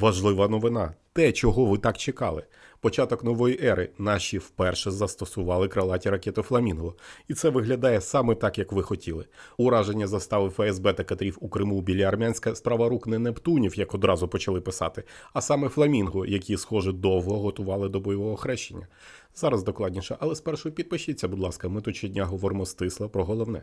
Важлива новина. Те, чого ви так чекали. Початок нової ери наші вперше застосували крилаті ракети Фламінго. І це виглядає саме так, як ви хотіли. Ураження застави ФСБ та катрів у Криму біля Армянська справа рук не Нептунів, як одразу почали писати, а саме Фламінго, які, схоже, довго готували до бойового хрещення. Зараз докладніше, але спершу підпишіться, будь ласка, ми тут щодня говоримо стисло про головне.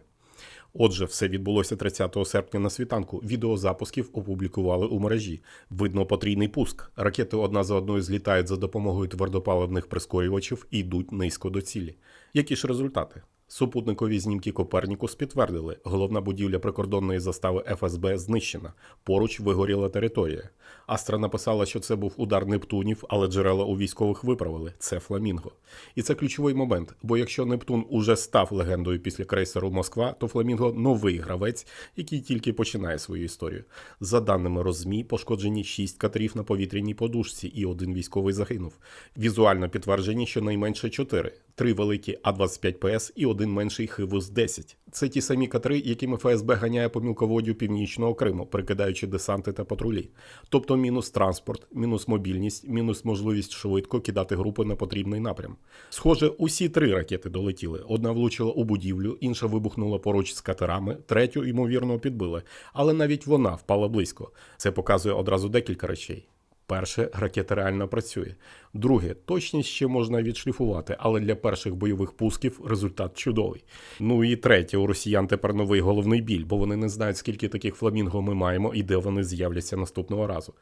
Отже, все відбулося 30 серпня на світанку. Відеозапусків опублікували у мережі. Видно потрійний пуск. Ракети одна за одною злітають за допомогою твердопаливних прискорювачів і йдуть низько до цілі. Які ж результати? Супутникові знімки Копернікус підтвердили, головна будівля прикордонної застави ФСБ знищена. Поруч вигоріла територія. Астра написала, що це був удар Нептунів, але джерела у військових виправили. Це Фламінго. І це ключовий момент. Бо якщо Нептун уже став легендою після крейсеру Москва, то Фламінго новий гравець, який тільки починає свою історію. За даними Розмі, пошкоджені 6 катерів на повітряній подушці, і один військовий загинув. Візуально підтверджені щонайменше 4. Три великі А-25ПС і один менший Хивус-10. Це ті самі катери, якими ФСБ ганяє по мілководдю північного Криму, прикидаючи десанти та патрулі. Тобто мінус транспорт, мінус мобільність, мінус можливість швидко кидати групи на потрібний напрям. Схоже, усі три ракети долетіли. Одна влучила у будівлю, інша вибухнула поруч з катерами, третю, ймовірно, підбили. Але навіть вона впала близько. Це показує одразу декілька речей. Перше, ракета реально працює. Друге, точність ще можна відшліфувати, але для перших бойових пусків результат чудовий. Ну і третє, у росіян тепер новий головний біль, бо вони не знають, скільки таких фламінго ми маємо і де вони з'являться наступного разу.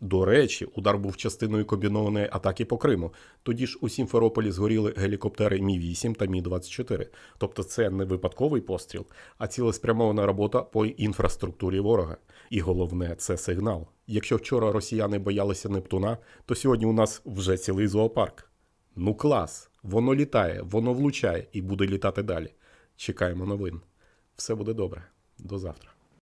До речі, удар був частиною комбінованої атаки по Криму. Тоді ж у Сімферополі згоріли гелікоптери Мі 8 та Мі 24 Тобто це не випадковий постріл, а цілеспрямована робота по інфраструктурі ворога. І головне, це сигнал. Якщо вчора росіяни боялися Нептуна, то сьогодні у нас вже цілий зоопарк. Ну клас, воно літає, воно влучає і буде літати далі. Чекаємо новин. Все буде добре. До завтра.